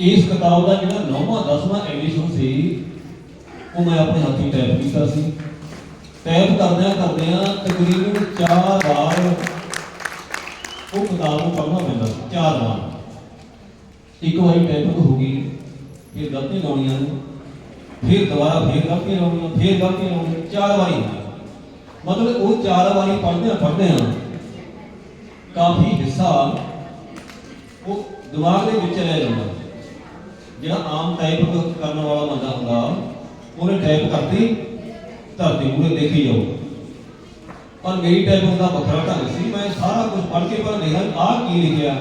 ਇਸ ਕਿਤਾਬ ਦਾ ਜਿਹੜਾ ਨੌਵਾਂ, ਦਸਵਾਂ ਐਡੀਸ਼ਨ ਸੀ, ਉਹ ਮੈਂ ਆਪਣੇ ਹੱਥੀਂ ਟਾਈਪ ਕੀਤਾ ਸੀ। ਟਾਈਪ ਕਰਦਿਆਂ ਕਰਦਿਆਂ ਤਕਰੀਬਨ 4 ਵਾਰ ਉਹ ਕਿਤਾਬ ਨੂੰ ਪੜ੍ਹਨਾ ਪੈਂਦਾ ਸੀ, ਚਾਰ ਵਾਰ। ਇੱਕ ਵਾਰੀ ਟਾਈਪ ਹੋ ਗਈ, ਫਿਰ ਗਲਤੀ ਲਾਉਣੀਆਂ ਨੇ, ਫਿਰ ਦੁਬਾਰਾ ਫਿਰ ਗਲਤੀ ਲਾਉਣੀਆਂ, ਫਿਰ ਗਲਤੀ ਲਾਉਣੀਆਂ, ਚਾਰ ਵਾਰੀ। ਮਤਲਬ ਉਹ ਚਾਰ ਵਾਰੀ ਪੜ੍ਹਦਿਆਂ ਪੜ੍ਹਦਿਆਂ ਕਾਫੀ ਹਿੱਸਾ ਉਹ ਦਿਮਾਗ ਦੇ ਵਿੱਚ ਰਹਿ ਜਾਂਦਾ। ਜਿਹੜਾ ਆਮ ਟਾਈਪ ਕਰਨ ਵਾਲਾ ਬੰਦਾ ਹੁੰਦਾ, ਉਹਨੇ ਟਾਈਪ ਕਰਤੀ, ਧਰਤੀ ਮੂਹਰੇ ਦੇਖੀ ਜਾਓ ਪਰ ਮੇਰੀ ਟਾਈਪ ਦਾ ਵੱਖਰਾ ਢੰਗ ਸੀ, ਮੈਂ ਸਾਰਾ ਕੁਝ ਪੜ੍ਹ ਕੇ ਪਰ ਦੇਖਿਆ ਆਹ ਕੀ ਲਿਖਿਆ?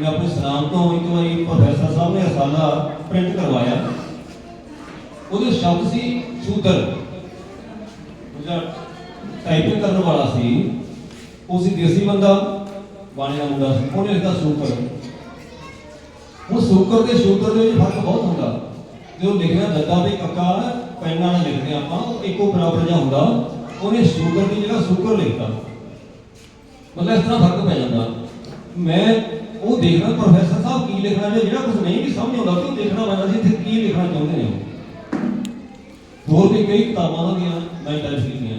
ਮੈਂ ਆਪਣੇ ਸਲਾਮ ਤੋਂ ਇੱਕ ਵਾਰੀ ਪ੍ਰੋਫੈਸਰ ਸਾਹਿਬ ਨੇ ਰਸਾਲਾ ਪ੍ਰਿੰਟ ਕਰਵਾਇਆ। ਉਹਦੇ ਸ਼ਬਦ ਸੀ ਸ਼ੂਦਰ। ਜਿਹੜਾ ਟਾਈਪਿੰਗ ਕਰਨ ਵਾਲਾ ਸੀ। ਉਹ ਸੀ ਦੇਸੀ ਬੰਦਾ ਬਾਣੇ ਦਾ ਮੁੰਡਾ ਸੀ, ਉਹਨੇ ਲਿਖਿਆ ਸ਼ੂਕਰ ਉਹ ਸ਼ੂਕਰ ਤੇ ਸ਼ੂਦਰ ਦੇ ਵਿੱਚ ਫ਼ਰਕ ਬਹੁਤ ਹੁੰਦਾ। ਜੇ ਉਹ ਲਿਖਣਾ ਦੱਦਾ ਤੇ ਕੱਕਾ, ਪੈਨ ਨਾਲ ਲਿਖਦੇ ਆਪਾਂ, ਉਹ ਇੱਕੋ ਬਰਾਬਰ ਜਿਹਾ ਹੁੰਦਾ। ਉਹਨੇ ਸ਼ੂਕਰ ਦੀ ਜਗ੍ਹਾ ਸ਼ੂਕਰ ਲਿਖਤਾ। ਮਤਲਬ ਇਸ ਤਰ੍ਹਾਂ ਫ਼ਰਕ ਪੈ ਜਾਂਦਾ। ਮੈਂ ਉਹ ਦੇਖਣਾ, ਪ੍ਰੋਫੈਸਰ ਸਾਹਿਬ ਕੀ ਲਿਖਣਾ ਜਾਂ ਜਿਹੜਾ ਕੁਝ ਨਹੀਂ ਵੀ ਸਮਝ ਆਉਂਦਾ ਉਹ ਦੇਖਣਾ ਪੈਂਦਾ ਸੀ, ਇੱਥੇ ਕੀ ਲਿਖਣਾ ਚਾਹੁੰਦੇ ਨੇ ਉਹ। ਹੋਰ ਵੀ ਕਈ ਕਿਤਾਬਾਂ ਹੁੰਦੀਆਂ ਮੈਂ ਟਾਈਪ ਕੀਤੀਆਂ।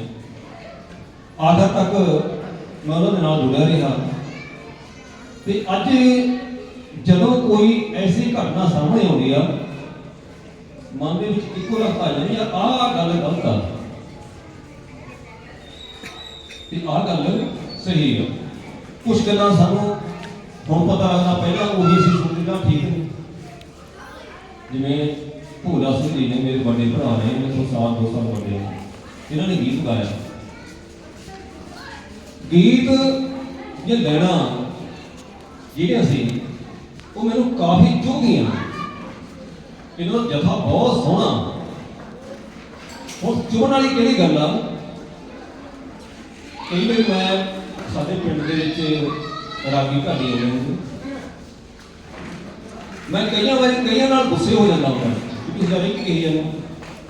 ਆਖਰ ਤੱਕ ਮੈਂ ਉਹਨਾਂ ਦੇ ਨਾਲ ਜੁੜਿਆ ਰਿਹਾ। ਤੇ ਅੱਜ ਜਦੋਂ ਕੋਈ ਐਸੀ ਘਟਨਾ ਸਾਹਮਣੇ ਆਉਂਦੀ ਆ, ਮਨ ਦੇ ਵਿੱਚ ਇੱਕੋ ਲੱਖ ਆ ਜਾਂਦੀ ਆ, ਆਹ ਗੱਲ ਗਲਤ ਆ। ਤੇ ਆਹ ਗੱਲ ਸਹੀ ਆ। ਕੁਝ ਗੱਲਾਂ ਸਾਨੂੰ ਹੁਣ ਪਤਾ ਲੱਗਦਾ ਪਹਿਲਾਂ ਉਹੀ ਸੀ ਸੁਣਨਾ ਠੀਕ ਨਹੀਂ ਜਿਵੇਂ ਭੂਲਾ ਸਿੰਘ ਜੀ ਨੇ ਮੇਰੇ ਵੱਡੇ ਭਰਾ ਨੇ, ਮੇਰੇ ਤੋਂ ਸਾਲ, ਦੋ ਸਾਲ ਵੱਡੇ ਨੇ, ਇਹਨਾਂ ਨੇ ਗੀਤ ਗਾਇਆ। ਗੀਤ ਜੇ ਲੈਣਾ, ਜਿਹੜੇ ਅਸੀਂ ਉਹ ਮੈਨੂੰ ਕਾਫੀ ਚੁਭਦੀਆਂ ਇਹਨਾਂ ਦਾ ਜਥਾ ਬਹੁਤ ਸੋਹਣਾ। ਹੁਣ ਚੁਭਣ ਵਾਲੀ ਕਿਹੜੀ ਗੱਲ ਆ? ਕਈ ਵਾਰੀ ਮੈਂ ਸਾਡੇ ਪਿੰਡ ਦੇ ਵਿੱਚ ਰਾਗੀ ਢਾਡੀ ਆਉਂਦੇ ਨੇ। ਮੈਂ ਕਈਆਂ ਵਾਰੀ ਕਈਆਂ ਨਾਲ ਗੁੱਸੇ ਹੋ ਜਾਂਦਾ ਹੁੰਦਾ। ਕਿ ਜਾਨੀ ਕੀ ਕਹੀ ਜਾਂਦੇ